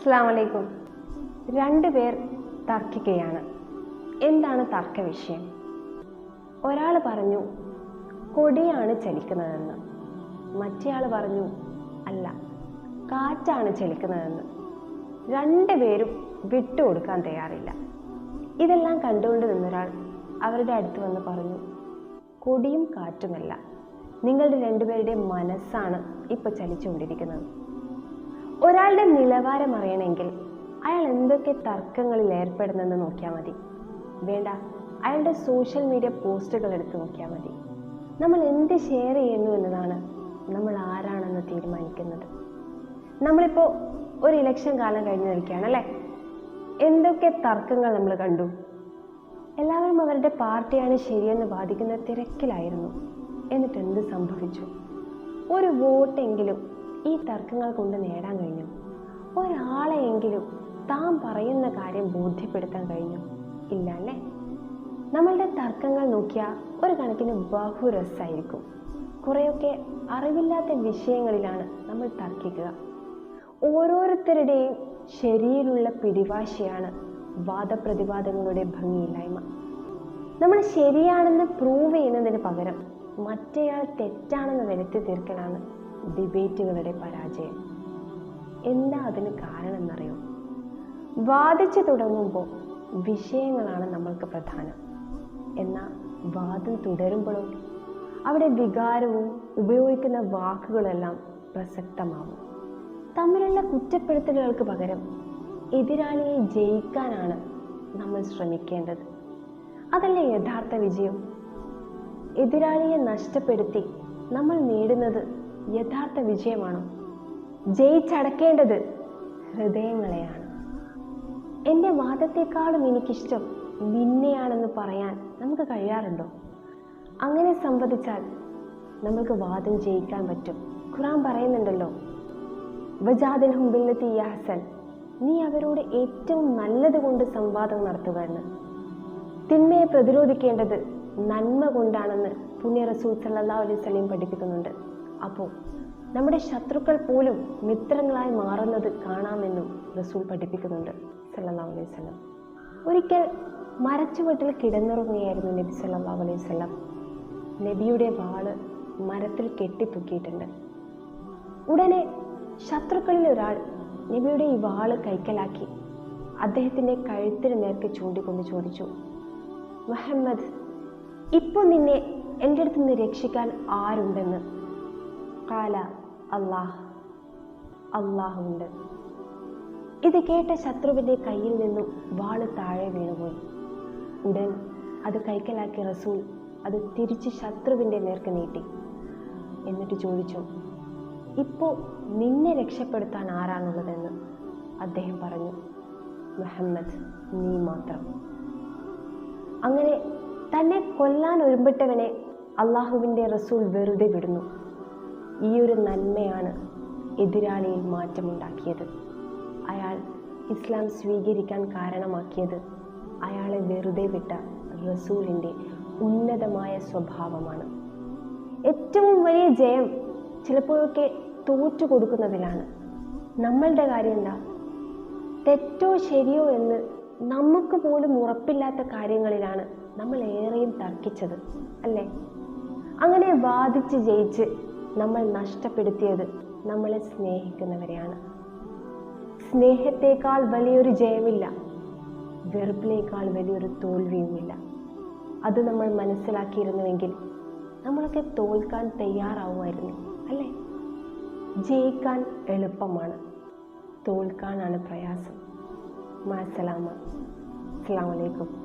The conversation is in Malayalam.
അസ്ലാമലൈക്കും രണ്ടുപേർ തർക്കിക്കുകയാണ് എന്താണ് തർക്ക വിഷയം? ഒരാൾ പറഞ്ഞു കൊടിയാണ് ചലിക്കുന്നതെന്ന്. മറ്റേയാൾ പറഞ്ഞു അല്ല കാറ്റാണ് ചലിക്കുന്നതെന്ന്. രണ്ടുപേരും വിട്ടുകൊടുക്കാൻ തയ്യാറില്ല. ഇതെല്ലാം കണ്ടുകൊണ്ട് നിന്നൊരാൾ അവരുടെ അടുത്ത് വന്ന് പറഞ്ഞു കൊടിയും കാറ്റുമല്ല. നിങ്ങളുടെ രണ്ടുപേരുടെയും മനസ്സാണ് ഇപ്പോൾ ചലിച്ചുകൊണ്ടിരിക്കുന്നത്. ഒരാളുടെ നിലവാരം അറിയണമെങ്കിൽ അയാൾ എന്തൊക്കെ തർക്കങ്ങളിൽ ഏർപ്പെടുന്നെന്ന് നോക്കിയാൽ മതി. വേണ്ട അയാളുടെ സോഷ്യൽ മീഡിയ പോസ്റ്റുകൾ എടുത്ത് നോക്കിയാൽ മതി. നമ്മൾ എന്ത് ഷെയർ ചെയ്യുന്നു എന്നതാണ് നമ്മൾ ആരാണെന്ന് തീരുമാനിക്കുന്നത്. നമ്മളിപ്പോൾ ഒരു ഇലക്ഷൻ കാലം കഴിഞ്ഞ് നിൽക്കുകയാണ് അല്ലേ? എന്തൊക്കെ തർക്കങ്ങൾ നമ്മൾ കണ്ടു? എല്ലാവരും അവരുടെ പാർട്ടിയാണ് ശരിയെന്ന് വാദിക്കുന്ന തിരക്കിലായിരുന്നു. എന്നിട്ട് എന്ത് സംഭവിച്ചു? ഒരു വോട്ടെങ്കിലും ഈ തർക്കങ്ങൾ കൊണ്ട് നേടാൻ കഴിഞ്ഞു. ഒരാളെയെങ്കിലും താൻ പറയുന്ന കാര്യം ബോധ്യപ്പെടുത്താൻ കഴിഞ്ഞു. ഇല്ല അല്ലേ? നമ്മളുടെ തർക്കങ്ങൾ നോക്കിയാൽ ഒരു കണക്കിന് ബഹുരസായിരിക്കും. കുറേയൊക്കെ അറിവില്ലാത്ത വിഷയങ്ങളിലാണ് നമ്മൾ തർക്കിക്കുക. ഓരോരുത്തരുടെയും ശരിയിലുള്ള പിടിവാശിയാണ് വാദപ്രതിവാദങ്ങളുടെ ഭംഗിയില്ലായ്മ. നമ്മൾ ശരിയാണെന്ന് പ്രൂവ് ചെയ്യുന്നതിന് പകരം മറ്റേയാൾ തെറ്റാണെന്ന് വരുത്തി തീർക്കലാണ്. ഡിബേറ്റുകളുടെ പരാജയം. എന്താ അതിന് കാരണം എന്നറിയോ വാദിച്ചു തുടങ്ങുമ്പോൾ വിഷയങ്ങളാണ് നമ്മൾക്ക് പ്രധാനം. എന്നാൽ വാദം തുടരുമ്പോഴോ അവിടെ വികാരവും ഉപയോഗിക്കുന്ന വാക്കുകളെല്ലാം പ്രസക്തമാവും. തമ്മിലുള്ള കുറ്റപ്പെടുത്തലുകൾക്ക് പകരം എതിരാളിയെ ജയിക്കാനാണ് നമ്മൾ ശ്രമിക്കേണ്ടത്. അതല്ലേ യഥാർത്ഥ വിജയം? എതിരാളിയെ നഷ്ടപ്പെടുത്തി നമ്മൾ നേടുന്നത് യഥാർത്ഥ വിജയമാണോ? ജയിച്ചടക്കേണ്ടത് ഹൃദയങ്ങളെയാണ്. എന്റെ വാദത്തെക്കാളും എനിക്കിഷ്ടം നിന്നെയാണെന്ന് പറയാൻ നമുക്ക് കഴിയാറുണ്ടോ? അങ്ങനെ സംവദിച്ചാൽ നമുക്ക് വാദം ജയിക്കാൻ പറ്റും. ഖുറാൻ പറയുന്നുണ്ടല്ലോ വജാദിൽ ഹുംബില്ലത്തി യഹസൻ നീ അവരോട് ഏറ്റവും നല്ലത് കൊണ്ട് സംവാദം നടത്തുക എന്ന് തിന്മയെ പ്രതിരോധിക്കേണ്ടത് നന്മ കൊണ്ടാണെന്ന് പുണ്യ റസൂൽ സല്ലാ അലൈഹി പഠിപ്പിക്കുന്നുണ്ട്. അപ്പോൾ നമ്മുടെ ശത്രുക്കൾ പോലും മിത്രങ്ങളായി മാറുന്നത് കാണാമെന്നും റസൂൽ പഠിപ്പിക്കുന്നുണ്ട്. സല്ലാ അലൈഹി സ്വലം ഒരിക്കൽ മരച്ചുവട്ടിൽ കിടന്നിറങ്ങുകയായിരുന്നു നബി സല്ലാ അലൈഹി സ്വലം നബിയുടെ വാൾ മരത്തിൽ കെട്ടിത്തൂക്കിയിട്ടുണ്ട് ഉടനെ ശത്രുക്കളിൽ ഒരാൾ നബിയുടെ ഈ വാൾ കൈക്കലാക്കി അദ്ദേഹത്തിന്റെ കഴുത്തിന് നേർക്ക് ചൂണ്ടിക്കൊണ്ട് ചോദിച്ചു മുഹമ്മദ് ഇപ്പോൾ നിന്നെ എന്റെ അടുത്ത് നിന്ന് രക്ഷിക്കാൻ ആരുണ്ടെന്ന്? കാല അള്ളാഹ് അള്ളാഹുണ്ട് ഇത് കേട്ട ശത്രുവിന്റെ കയ്യിൽ നിന്നും വാൾ താഴെ വീണുപോയി. ഉടൻ അത് കൈക്കലാക്കിയ റസൂൽ അത് തിരിച്ച് ശത്രുവിന്റെ നേർക്ക് നീട്ടി. എന്നിട്ട് ചോദിച്ചു ഇപ്പോൾ നിന്നെ രക്ഷപ്പെടുത്താൻ ആരാണുള്ളതെന്ന്? അദ്ദേഹം പറഞ്ഞു മുഹമ്മദ് നീ മാത്രം. അങ്ങനെ തന്നെ കൊല്ലാൻ ഒരുമ്പിട്ടവനെ അള്ളാഹുവിന്റെ റസൂൽ വെറുതെ വിടുന്നു. ഈ ഒരു നന്മയാണ് എതിരാളിയിൽ മാറ്റമുണ്ടാക്കിയത്. അയാൾ ഇസ്ലാം സ്വീകരിക്കാൻ കാരണമാക്കിയത് അയാളെ വെറുതെ വിട്ട റസൂലിന്റെ ഉന്നതമായ സ്വഭാവമാണ്. ഏറ്റവും വലിയ ജയം ചിലപ്പോഴൊക്കെ തോറ്റു കൊടുക്കുന്നതിലാണ്. നമ്മളുടെ കാര്യം എന്താ? തെറ്റോ ശരിയോ എന്ന് നമുക്ക് പോലും ഉറപ്പില്ലാത്ത കാര്യങ്ങളിലാണ് നമ്മൾ ഏറെയും തർക്കിച്ചത് അല്ലേ? അങ്ങനെ വാദിച്ച് ജയിച്ച് നമ്മൾ നഷ്ടപ്പെടുത്തിയത് നമ്മളെ സ്നേഹിക്കുന്നവരെയാണ്. സ്നേഹത്തേക്കാൾ വലിയൊരു ജയമില്ല. വെറുപ്പിനേക്കാൾ വലിയൊരു തോൽവിയുമില്ല. അത് നമ്മൾ മനസ്സിലാക്കിയിരുന്നുവെങ്കിൽ നമ്മളൊക്കെ തോൽക്കാൻ തയ്യാറാവുമായിരുന്നു അല്ലേ? ജയിക്കാൻ എളുപ്പമാണ്. തോൽക്കാനാണ് പ്രയാസം. മാസലാമ അസ്സാം വലൈക്കും